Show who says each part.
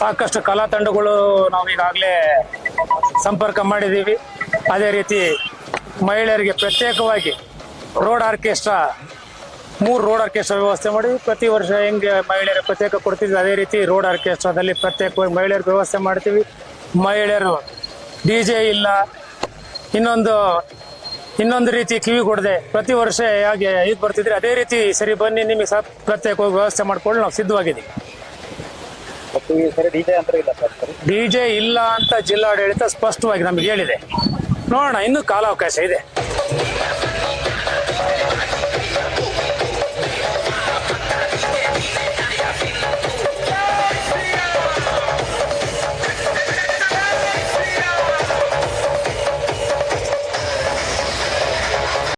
Speaker 1: ಸಾಕಷ್ಟು ಕಲಾ ತಂಡಗಳು ನಾವು ಈಗಾಗಲೇ ಸಂಪರ್ಕ ಮಾಡಿದ್ದೀವಿ. ಅದೇ ರೀತಿ ಮಹಿಳೆಯರಿಗೆ ಪ್ರತ್ಯೇಕವಾಗಿ ರೋಡ್ ಆರ್ಕೆಸ್ಟ್ರಾ, ಮೂರು ರೋಡ್ ಆರ್ಕೆಸ್ಟ್ರಾ ವ್ಯವಸ್ಥೆ ಮಾಡಿ ಪ್ರತಿ ವರ್ಷ ಹೆಂಗೆ ಮಹಿಳೆಯರಿಗೆ ಪ್ರತ್ಯೇಕ ಕೊಡ್ತಿದ್ವಿ, ಅದೇ ರೀತಿ ರೋಡ್ ಆರ್ಕೆಸ್ಟ್ರಾದಲ್ಲಿ ಪ್ರತ್ಯೇಕವಾಗಿ ಮಹಿಳೆಯರಿಗೆ ವ್ಯವಸ್ಥೆ ಮಾಡ್ತೀವಿ. ಮಹಿಳೆಯರು ಡಿ ಜೆ ಇಲ್ಲ, ಇನ್ನೊಂದು ಇನ್ನೊಂದು ರೀತಿ ಕಿವಿ ಕೊಡದೆ ಪ್ರತಿ ವರ್ಷ ಹೇಗೆ ಇದು ಬರ್ತಿದ್ರೆ ಅದೇ ರೀತಿ ಸರಿ ಬನ್ನಿ ನಿಮಗೆ ಸಹ ಪ್ರತ್ಯೇಕವಾಗಿ ವ್ಯವಸ್ಥೆ ಮಾಡ್ಕೊಂಡು ನಾವು ಸಿದ್ಧವಾಗಿದ್ದೀವಿ. ಡಿ ಜೆ ಇಲ್ಲ ಅಂತ ಜಿಲ್ಲಾಡಳಿತ ಸ್ಪಷ್ಟವಾಗಿ ನಮಗೆ ಹೇಳಿದೆ. ನೋಡೋಣ ಇನ್ನೂ ಕಾಲಾವಕಾಶ ಇದೆ.